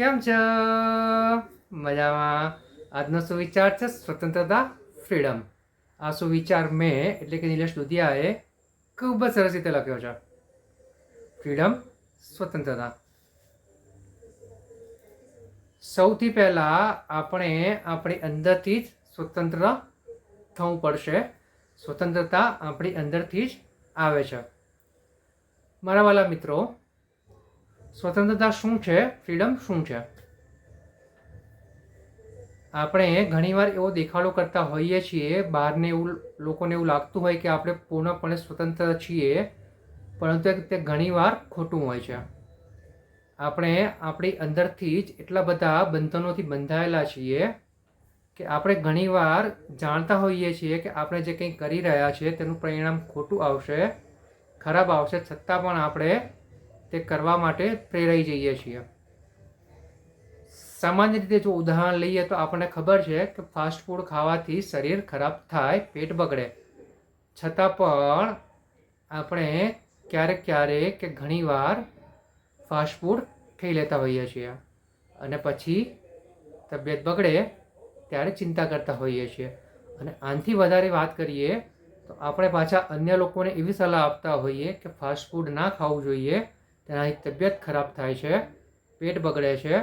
કેમ છો? મજામાં. આજનો સુવિચાર છે સ્વતંત્રતા ફ્રીડમ આ સુવિચાર મેં, એટલે કે નિલેશ દુધિયાએ, ખૂબ જ સરસ રીતે લખ્યો છે. ફ્રીડમ સ્વતંત્રતા. સૌથી પહેલાં આપણે આપણી અંદરથી જ સ્વતંત્ર થવું પડશે. સ્વતંત્રતા આપણી અંદરથી જ આવે છે. મારા વાલા મિત્રો સ્વતંત્રતા શું છે? ફ્રીડમ શું છે? આપણે ઘણીવાર એવો દેખાડો કરતા હોઈએ છીએ, બહારને એવું લોકોને એવું લાગતું હોય કે આપણે પૂર્ણપણે સ્વતંત્ર છીએ, પરંતુ તે ઘણીવાર ખોટું હોય છે. આપણે આપણી અંદરથી જ એટલા બધા બંધનોથી બંધાયેલા છીએ કે આપણે ઘણીવાર જાણતા હોઈએ છીએ કે આપણે જે કંઈ કરી રહ્યા છીએ તેનું પરિણામ ખોટું આવશે, ખરાબ આવશે, છતાં પણ આપણે તે કરવા માટે પ્રેરાઈ જઈએ છીએ. સામાન્ય રીતે જો ઉદાહરણ લઈએ તો આપણને ખબર છે કે ફાસ્ટ ફૂડ ખાવાથી શરીર ખરાબ થાય, પેટ બગડે. છતાં પણ આપણે ક્યારેક ક્યારેક કે ઘણીવાર ફાસ્ટ ફૂડ ખાઈ લેતા હોઈએ છીએ. અને પછી તબિયત બગડે ત્યારે ચિંતા કરતા હોઈએ છીએ. અને આનાથી વધારે વાત કરીએ તો આપણે પાછા અન્ય લોકોને એવી સલાહ આપતા હોઈએ કે ફાસ્ટ ફૂડ ના ખાવું જોઈએ તેનાથી તબિયત ખરાબ થાય છે, પેટ બગડે છે,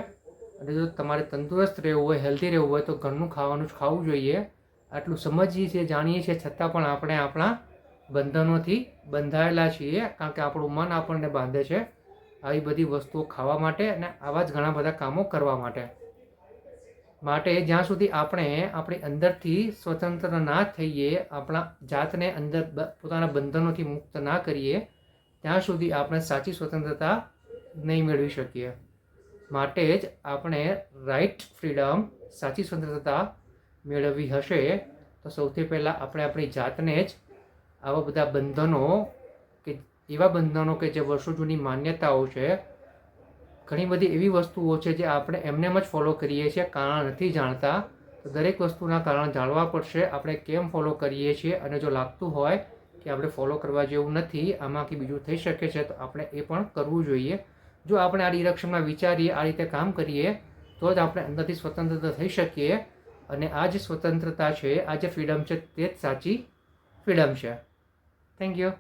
અને જો તમારે તંદુરસ્ત રહેવું હોય હેલ્ધી રહેવું હોય, તો ઘરનું ખાવાનું જ ખાવું જોઈએ. આટલું સમજીએ છીએ, જાણીએ છીએ, છતાં પણ આપણે આપણા બંધનોથી બંધાયેલા છીએ, કારણ કે આપણું મન આપણને બાંધે છે આવી બધી વસ્તુઓ ખાવા માટે અને આવા જ ઘણા બધા કામો કરવા માટે. માટે જ્યાં સુધી આપણે આપણી અંદરથી સ્વતંત્ર ના થઈએ, આપણા જાતને અંદર પોતાના બંધનોથી મુક્ત ના કરીએ ત્યાં સુધી આપણે સાચી સ્વતંત્રતા નહીં મેળવી શકીએ. માટે જ આપણે રાઈટ ફ્રીડમ સાચી સ્વતંત્રતા મેળવવી હશે તો સૌથી પહેલાં આપણે આપણી જાતને જ આવા બધા બંધનો કે એવા બંધનો કે જે વર્ષો જૂની માન્યતાઓ છે, ઘણી બધી એવી વસ્તુઓ છે જે આપણે એમનેમ જ ફોલો કરીએ છીએ, કારણ નથી જાણતા. તો દરેક વસ્તુના કારણ જાણવા પડશે. આપણે કેમ ફોલો કરીએ છીએ અને જો લાગતું હોય કે આપણે ફોલો કરવા જેવું નથી આમાંથી બીજું થઈ શકે છે તો આપણે એ પણ કરવું જોઈએ. જો આપણે આ ડિરેક્શનમાં વિચારીએ, આ રીતે કામ કરીએ, તો જ આપણે અંદરથી સ્વતંત્રતા થઈ શકીએ અને આ જે સ્વતંત્રતા છે, આ જે ફ્રીડમ છે તે જ સાચી ફ્રીડમ છે. Thank you